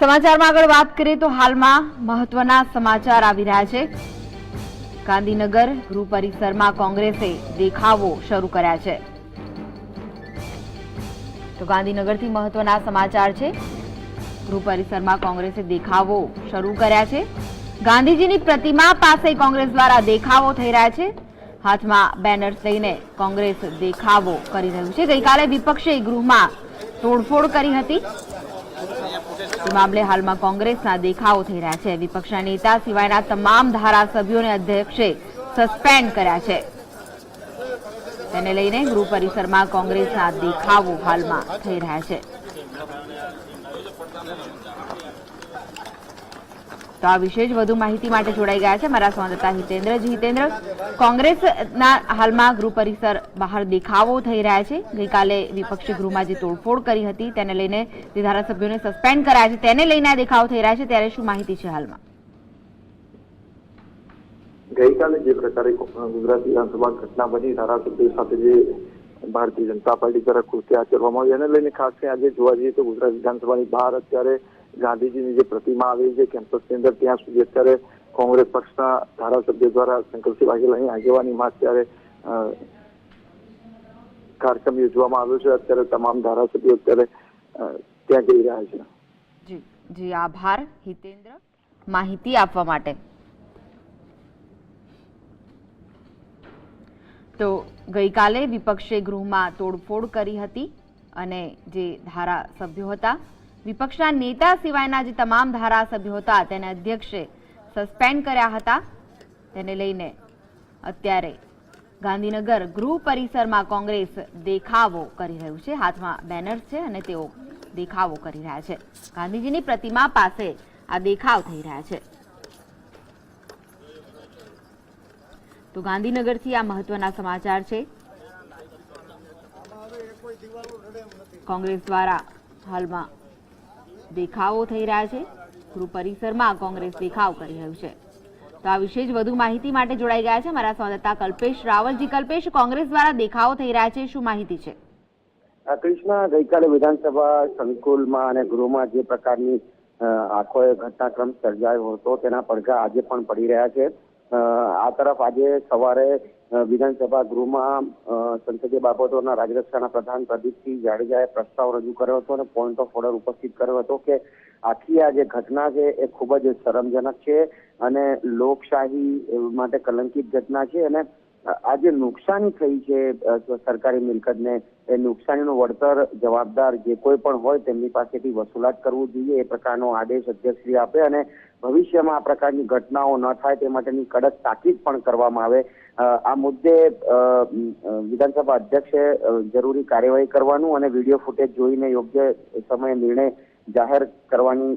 સમાચારમાં આગળ વાત કરીએ તો હાલમાં મહત્વના સમાચાર આવી રહ્યા છે. ગાંધીનગર ગૃહ પરિસરમાં કોંગ્રેસે દેખાવો શરૂ કર્યા છે. તો ગાંધીનગરથી મહત્વના સમાચાર છે. ગૃહ પરિસરમાં કોંગ્રેસે દેખાવો શરૂ કર્યા છે. ગાંધીજીની પ્રતિમા પાસે કોંગ્રેસ દ્વારા દેખાવો થઈ રહ્યા છે. હાથમાં બેનર્સ લઈને કોંગ્રેસ દેખાવો કરી રહ્યું છે. ગઈકાલે વિપક્ષે ગૃહમાં તોડફોડ કરી હતી. તે મામલે હાલમાં કોંગ્રેસના દેખાવો થઈ રહ્યા છે. વિપક્ષના નેતા સિવાયના તમામ ધારાસભ્યોને અધ્યક્ષે સસ્પેન્ડ કર્યા છે. તેને લઈને ગૃહ પરિસરમાં કોંગ્રેસના દેખાવો હાલમાં થઈ રહ્યા છે. તો આ વિશે જ વધુ માહિતી માટે જોડાઈ ગયા છે મારા સંવાદદાતા હિતેન્દ્ર. હિતેન્દ્ર, કોંગ્રેસના હાલમાં ગૃહ પરિસર બહાર દેખાવો થઈ રહ્યા છે. ગઈકાલે વિપક્ષી ગૃહમાં જે તોડફોડ કરી હતી તેને લઈને જે ધારાસભ્યોને સસ્પેન્ડ કરાયા છે તેને લઈને આ દેખાવો થઈ રહ્યા છે. ત્યારે શું માહિતી છે હાલમાં? ગઈકાલે જે પ્રકારે ગુજરાત વિધાનસભા ઘટના બની, ધારાસભ્યો સાથે જે ભારતીય જનતા પાર્ટી દ્વારા કૃત્ય આચરવામાં આવી, એને લઈને ખાસ કરીને આજે જોવા જઈએ તો ગુજરાત વિધાનસભાની બહાર અત્યારે ગાંધીજીની જે પ્રતિમા આવી છે, કેમ્પસની અંદર ત્યાં સુધી અત્યારે કોંગ્રેસ પક્ષના ધારાસભ્ય દ્વારા શંકરસિંહ વાઘેલાની આગેવાનીમાં અત્યારે કાર્યક્રમ યોજવામાં આવ્યો છે. અત્યારે તમામ ધારાસભ્યો અત્યારે ત્યાં જઈ રહ્યા છે. જી જી, આભાર હિતેન્દ્ર માહિતી આપવા માટે. તો ગઈકાલે વિપક્ષે ગૃહમાં તોડફોડ કરી હતી અને જે ધારાસભ્યો હતા વિપક્ષના નેતા સિવાયના જે તમામ ધારાસભ્યો હતા, તેને અધ્યક્ષે સસ્પેન્ડ કર્યા હતા. તેને લઈને અત્યારે ગાંધીનગર ગૃહ પરિસરમાં કોંગ્રેસ દેખાવો કરી રહ્યું છે. હાથમાં બેનર છે અને તેઓ દેખાવો કરી રહ્યા છે. ગાંધીજીની પ્રતિમા પાસે આ દેખાવ થઈ રહ્યા છે. તો ગાંધીનગરથી આ મહત્વના સમાચાર છે. કોંગ્રેસ દ્વારા હાલમાં દેખાવો થઈ રહ્યા છે. ગૃહ પરિસરમાં કોંગ્રેસ દેખાવ કરી રહ્યું છે. તો આ વિશે જ વધુ માહિતી માટે જોડાઈ ગયા છે મારા સંવાદદાતા કલ્પેશ રાવલજી. કલ્પેશ, કોંગ્રેસ દ્વારા દેખાવો થઈ રહ્યા છે. શું માહિતી છે? કૃષ્ણ, ગઈકાલે વિધાનસભા સંકુલમાં અને ગૃહમાં જે પ્રકારની આખો ઘટનાક્રમ સર્જાયો હતો તેના પડઘા આજે પણ પડી રહ્યા છે. આ તરફ આજે સવારે વિધાનસભા ગૃહમાં સંસદીય બાબતોના રાજ્યકક્ષાના પ્રધાન પ્રદીપસિંહ જાડેજાએ પ્રસ્તાવ રજૂ કર્યો હતો અને પોઈન્ટ ઓફ ઓર્ડર ઉપસ્થિત કર્યો હતો કે આખી આ જે ઘટના છે એ ખૂબ જ શરમજનક છે અને લોકશાહી માટે કલંકિત ઘટના છે અને આ જે નુકસાની થઈ છે સરકારી મિલકતને, એ નુકસાનીનું વળતર, જવાબદાર જે કોઈ પણ હોય તેમની પાસેથી વસૂલાત કરવું જોઈએ, એ પ્રકારનો આદેશ અધ્યક્ષશ્રી આપે અને ભવિષ્યમાં આ પ્રકારની ઘટનાઓ ન થાય તે માટેની કડક તાકીદ પણ કરવામાં આવે. આ મુદ્દે વિધાનસભા અધ્યક્ષે જરૂરી કાર્યવાહી કરવાનું અને વીડિયો ફૂટેજ જોઈને યોગ્ય સમયે નિર્ણય જાહેર કરવાની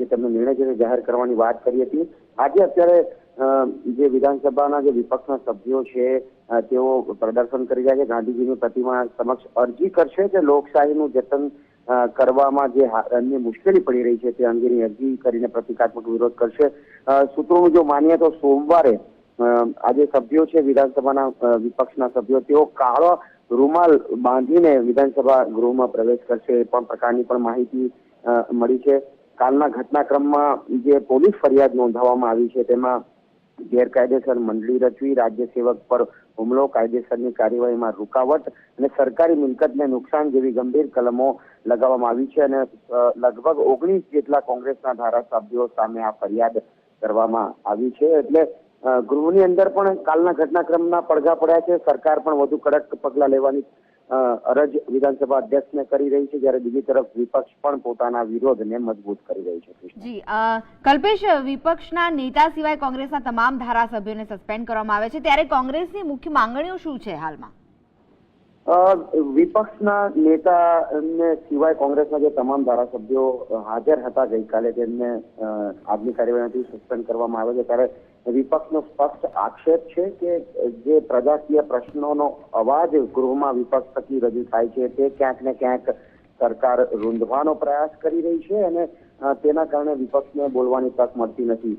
જે તમે નિર્ણય છે જાહેર કરવાની વાત કરી હતી. આજે અત્યારે જે વિધાનસભાના જે વિપક્ષના સભ્યો છે તેઓ પ્રદર્શન કરી રહ્યા છે. ગાંધીજીની પ્રતિમા સમક્ષ અરજી કરશે કે લોકશાહીનું જતન કરવામાં જે અન્ય મુશ્કેલી પડી રહી છે તે અંગેની અરજી કરીને પ્રતિકાત્મક વિરોધ કરશે. સૂત્રોનું જો માનીએ તો સોમવારે આજે સભ્યો છે વિધાનસભાના વિપક્ષના સભ્યો, તેઓ કાળો રૂમાલ બાંધીને વિધાનસભા ગૃહમાં પ્રવેશ કરશે એ પણ પ્રકારની પણ માહિતી મળી છે. કાલના ઘટનાક્રમમાં જે પોલીસ ફરિયાદ નોંધાવવામાં આવી છે તેમાં ગેરકાયદેસર મંડળી રચવી, રાજ્ય સેવક પર હુમલો, કાયદેસરની કાર્યવાહીમાં રૂકાવટ અને સરકારી મિલકતને નુકસાન જેવી ગંભીર કલમો લગાવવામાં આવી છે અને લગભગ ઓગણીસ જેટલા કોંગ્રેસના ધારાસભ્યો સામે આ ફરિયાદ કરવામાં આવી છે. એટલે ગૃહની અંદર પણ કાલના ઘટનાક્રમના પડઘા પડ્યા છે. સરકાર પણ વધુ કડક પગલાં લેવાની અરજ વિધાનસભા અધ્યક્ષને કરી રહી છે જ્યારે બીજી તરફ વિપક્ષ પણ પોતાના વિરોધને મજબૂત કરી રહી છે જી કલ્પેશ વિપક્ષના નેતા સિવાય કોંગ્રેસના તમામ ધારાસભ્યોને સસ્પેન્ડ કરવામાં આવે છે. ત્યારે કોંગ્રેસની મુખ્ય માંગણીઓ શું છે હાલમાં? વિપક્ષના નેતાને સિવાય કોંગ્રેસના જે તમામ ધારાસભ્યો હાજર હતા ગઈકાલે તેમને આજની કાર્યવાહીથી સસ્પેન્ડ કરવામાં આવે છે. ત્યારે વિપક્ષનો સ્પષ્ટ આક્ષેપ છે કે જે પ્રજાકીય પ્રશ્નોનો અવાજ ગૃહમાં વિપક્ષ થકી રજૂ થાય છે તે ક્યાંક ને ક્યાંક સરકાર રૂંધવાનો પ્રયાસ કરી રહી છે અને તેના કારણે વિપક્ષને બોલવાની તક મળતી નથી.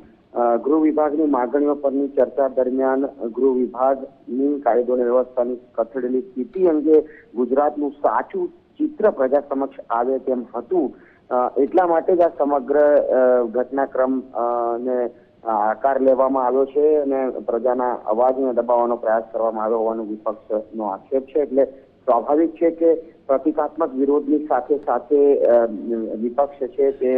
ગૃહ વિભાગની માંગણીઓ પરની ચર્ચા દરમિયાન ગૃહ વિભાગની કાયદો અને વ્યવસ્થાની કથળેલી સ્થિતિ અંગે ગુજરાતનું સાચું ચિત્ર પ્રજા સમક્ષ આવે તેમ હતું. એટલા માટે જ આ સમગ્ર ઘટનાક્રમ ને આકાર લેવામાં આવ્યો છે અને પ્રજાના અવાજને દબાવવાનો પ્રયાસ કરવામાં આવ્યો હોવાનો વિપક્ષનો આક્ષેપ છે. એટલે સ્વાભાવિક છે કે પ્રતિકાત્મક વિરોધની સાથે સાથે વિપક્ષ છે તે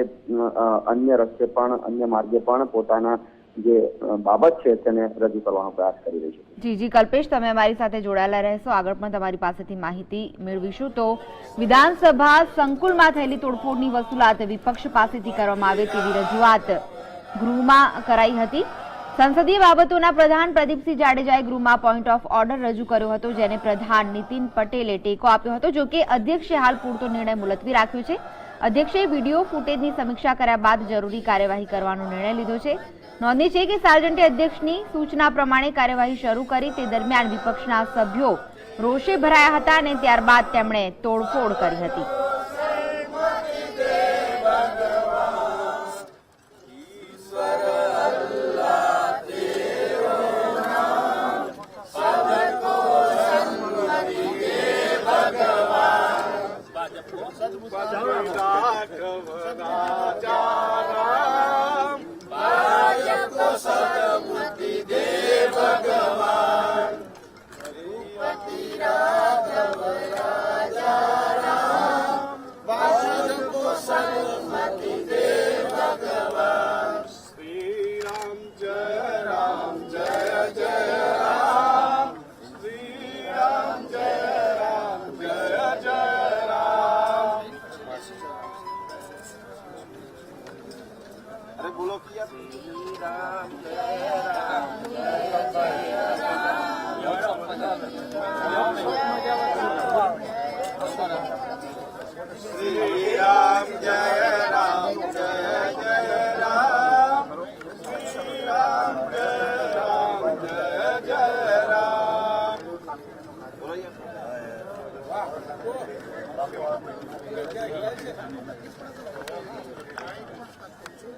અન્ય રસ્તે પણ, અન્ય માર્ગે પણ પોતાના જે બાબત છે તેને રજૂ કરવાનો પ્રયાસ કરી રહી છે. જી જી, કલ્પેશ, તમે અમારી સાથે જોડાયેલા રહેશો. આગળ પણ તમારી પાસેથી માહિતી મેળવીશું. તો વિધાનસભા સંકુલમાં થયેલી તોડફોડની વસૂલાત વિપક્ષ પાસેથી કરવામાં આવે તેવી રજૂઆત ગૃહમાં કરાઈ હતી. સંસદીય બાબતોના પ્રધાન પ્રદીપસિંહ જાડેજાએ ગૃહમાં પોઈન્ટ ઓફ ઓર્ડર રજૂ કર્યો હતો, જેને પ્રધાન નીતિન પટેલે ટેકો આપ્યો હતો. જો કે અધ્યક્ષે હાલ પૂરતો નિર્ણય મુલતવી રાખ્યો છે. અધ્યક્ષે વીડિયો ફૂટેજની સમીક્ષા કર્યા બાદ જરૂરી કાર્યવાહી કરવાનો નિર્ણય લીધો છે. નોંધી છે કે સાર્જન્ટે અધ્યક્ષની સૂચના પ્રમાણે કાર્યવાહી શરૂ કરી, તે દરમિયાન વિપક્ષના સભ્યો રોષે ભરાયા હતા અને ત્યારબાદ તેમણે તોડફોડ કરી હતી. श्री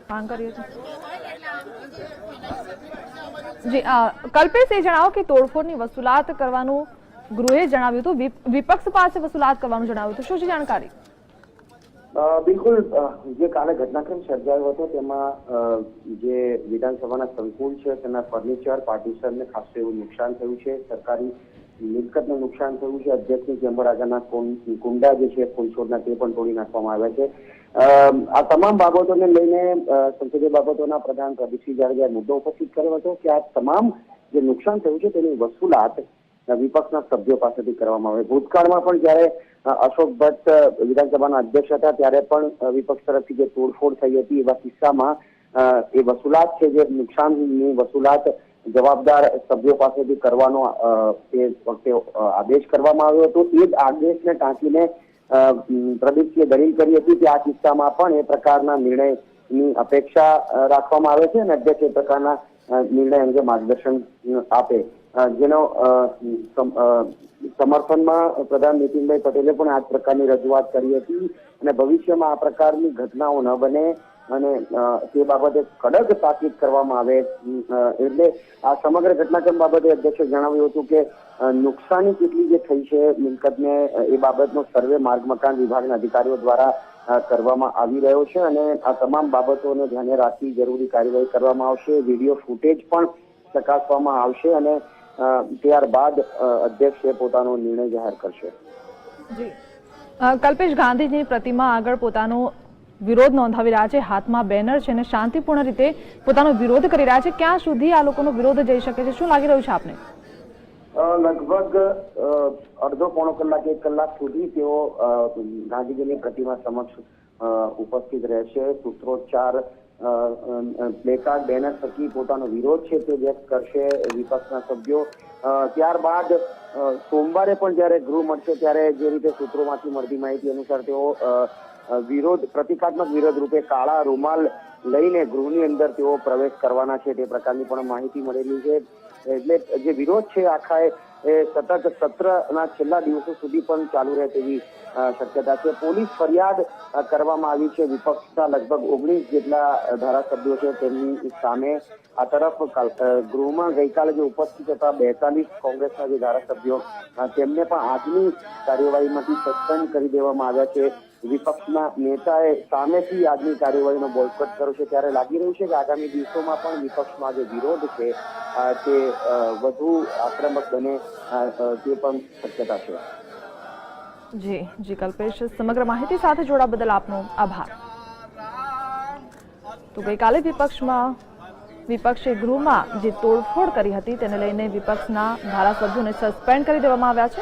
માંગ કર્યું છે જી કલ્પેશ જણાવો કે તોડફોડની વસૂલાત કરવાનું ગૃહે જણાવ્યું હતું વિપક્ષ પાસે વસૂલાત કરવાનું જણાવ્યું હતું. શું છે જાણકારી? બિલકુલ જે કાલે ઘટનાક્રમ સર્જાયો હતો, તેમાં જે વિધાનસભાના સંકુલ છે, તેના ફર્નિચર, પાર્ટીશન ને ખાસ એવું નુકસાન થયું છે. સરકારી મિલકતને નુકસાન થયું છે. અધ્યક્ષની ચેમ્બર આગળના કુંડા જે છે ફૂલછોડના તે પણ તોડી નાખવામાં આવ્યા છે. આ તમામ બાબતોને લઈને સંસદીય બાબતોના પ્રધાન પ્રદીપસિંહ જાડેજાએ મુદ્દો ઉપસ્થિત કર્યો હતો કે આ તમામ જે નુકસાન થયું છે તેની વસૂલાત વિપક્ષના સભ્યો પાસેથી કરવામાં આવે. ભૂતકાળમાં પણ જ્યારે અશોક ભટ્ટ વિધાનસભાના અધ્યક્ષ હતા, ત્યારે પણ વિપક્ષ તરફથી જે તોડફોડ થઈ હતી એવા કિસ્સામાં એ વસૂલાત છે, જે નુકસાનની વસૂલાત જવાબદાર સભ્યો પાસેથી કરવાનો તે વખતે આદેશ કરવામાં આવ્યો હતો. એ જ આદેશને ટાંકીને પ્રદીપસિંહે દલીલ કરી હતી કે આ કિસ્સામાં પણ એ પ્રકારના નિર્ણયની અપેક્ષા રાખવામાં આવે છે અને અધ્યક્ષ એ પ્રકારના નિર્ણય અંગે માર્ગદર્શન આપે. જેનો સમર્થનમાં પ્રધાન નીતિનભાઈ પટેલે પણ આ પ્રકારની રજૂઆત કરી હતી અને ભવિષ્યમાં આ પ્રકારની ઘટનાઓ ન બને અને તે બાબતે કડક તાકીદ કરવામાં આવે. એટલે આ સમગ્ર ઘટનાક્રમ બાબતે અધ્યક્ષે જણાવ્યું હતું કે નુકસાની કેટલી જે થઈ છે, મિલકતને એ બાબતનો સર્વે માર્ગ મકાન વિભાગના અધિકારીઓ દ્વારા કરવામાં આવી રહ્યો છે. અને આ તમામ બાબતોને ધ્યાને રાખી જરૂરી કાર્યવાહી કરવામાં આવશે. વીડિયો ફૂટેજ પણ ચકાસવામાં આવશે અને ત્યારબાદ અધ્યક્ષે પોતાનો નિર્ણય જાહેર કરશે. કલ્પેશ ગાંધીજીની પ્રતિમા આગળ પોતાનો વિરોધ નોંધાવી રહ્યા છે. હાથમાં બેનર છે અને શાંતિપૂર્ણ રીતે પોતાનો વિરોધ કરી રહ્યા છે. ક્યાં સુધી આ લોકોનો વિરોધ જઈ શકે છે? શું લાગી રહ્યું છે આપને? લગભગ અડધો પોણો કલાક, એક કલાક સુધી તેઓ ગાંધીજીની પ્રતિમા સમક્ષ ઉપસ્થિત રહેશે. સૂત્રોચ્ચાર પ્લેકાર્ડ બેનર થકી પોતાનો વિરોધ છે તે વ્યક્ત કરશે વિપક્ષના સભ્યો. ત્યારબાદ સોમવારે પણ જ્યારે ગૃહ મળશે ત્યારે જે રીતે સૂત્રોમાંથી મળતી માહિતી અનુસાર તેઓ વિરોધ, પ્રતિકાત્મક વિરોધ રૂપે કાળા રૂમાલ લઈને ગૃહની અંદર તેઓ પ્રવેશ કરવાના છે, તે પ્રકારની પણ માહિતી મળેલી છે. એટલે જે વિરોધ છે, આખા એ સતત સત્રના છેલ્લા દિવસો સુધી પણ ચાલુ રહે તેવી શક્યતા છે. પોલીસ ફરિયાદ કરવામાં આવી છે. વિપક્ષના લગભગ ઓગણીસ જેટલા ધારાસભ્યો છે તેમની સામે. આ તરફ ગૃહમાં ગઈકાલે જે ઉપસ્થિત હતા બેતાલીસ કોંગ્રેસના જે ધારાસભ્યો તેમને પણ આજની કાર્યવાહીમાંથી સસ્પેન્ડ કરી દેવામાં આવ્યા છે. વિપક્ષના નેતાએ સામેથી આજની કાર્યવાહીનો બોયકોટ કર્યો છે. ત્યારે લાગી રહ્યું છે કે આગામી દિવસોમાં પણ વિપક્ષમાં જે વિરોધ છે તે વધુ આક્રમક બને તે પણ શક્યતા છે. જી જી કલ્પેશ, સમગ્ર માહિતી સાથે જોડા બદલ આપનો આભાર. તો ગઈકાલે વિપક્ષમાં, વિપક્ષે ગૃહમાં જે તોડફોડ કરી હતી, તેને લઈને વિપક્ષના ધારાસભ્યોને સસ્પેન્ડ કરી દેવામાં આવ્યા છે.